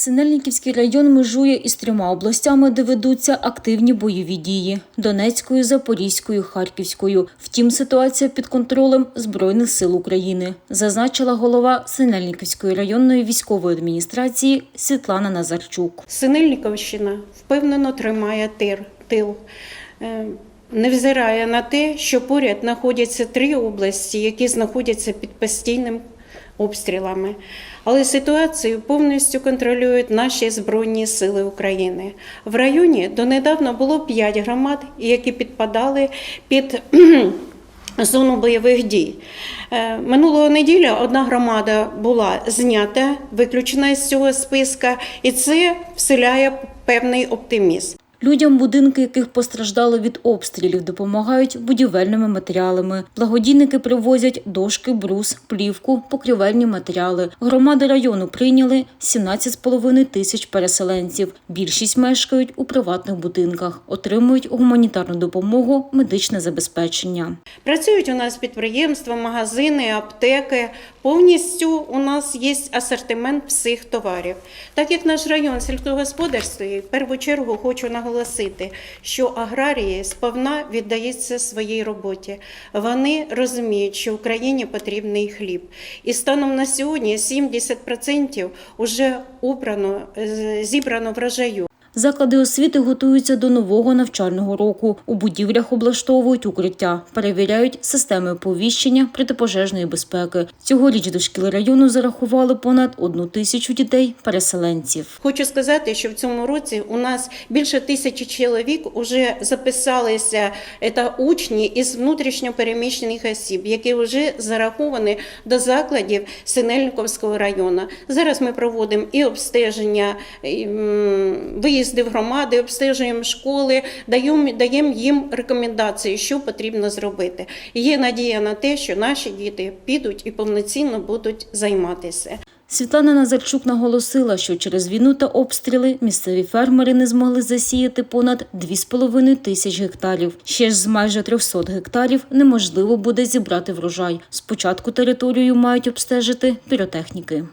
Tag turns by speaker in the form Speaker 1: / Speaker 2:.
Speaker 1: Синельниківський район межує із трьома областями, де ведуться активні бойові дії – Донецькою, Запорізькою, Харківською. Втім, ситуація під контролем Збройних сил України, зазначила голова Синельниківської районної військової адміністрації Світлана Назарчук.
Speaker 2: Синельниковщина впевнено тримає тир, тил. Е, Невзирає на те, що поряд знаходяться три області, які знаходяться під постійним обстрілами. Але ситуацію повністю контролюють наші Збройні Сили України. В районі донедавна було п'ять громад, які підпадали під зону бойових дій. Е, Минулого неділя одна громада була знята, виключена з цього списка, і це вселяє певний оптимізм.
Speaker 1: Людям, будинки яких постраждали від обстрілів, допомагають будівельними матеріалами. Благодійники привозять дошки, брус, плівку, покрівельні матеріали. Громади району прийняли 17,5 тисяч переселенців. Більшість мешкають у приватних будинках, отримують гуманітарну допомогу, медичне забезпечення.
Speaker 2: Працюють у нас підприємства, магазини, аптеки. Повністю у нас є асортимент всіх товарів. Так як наш район сільськогосподарський, в першу чергу хочу наголосити, що аграрії сповна віддаються своїй роботі. Вони розуміють, що Україні потрібний хліб. І станом на сьогодні 70% вже убрано, е, зібрано врожаю.
Speaker 1: Заклади освіти готуються до нового навчального року. У будівлях облаштовують укриття, перевіряють системи оповіщення протипожежної безпеки. Цьогоріч до шкіл району зарахували понад одну тисячу дітей-переселенців.
Speaker 2: Хочу сказати, що в цьому році у нас більше тисячі чоловік вже записалися це учні із внутрішньопереміщених осіб, які вже зараховані до закладів Синельниковського району. Зараз ми проводимо і обстеження, м, виїзди в громади, обстежуємо школи, даємо, даємо їм рекомендації, що потрібно зробити. Є надія на те, що наші діти підуть і повноцінно будуть займатися.
Speaker 1: Світлана Назарчук наголосила, що через війну та обстріли місцеві фермери не змогли засіяти понад 2,5 тисяч гектарів. Ще ж з майже 300 гектарів неможливо буде зібрати врожай. Спочатку територію мають обстежити піротехніки.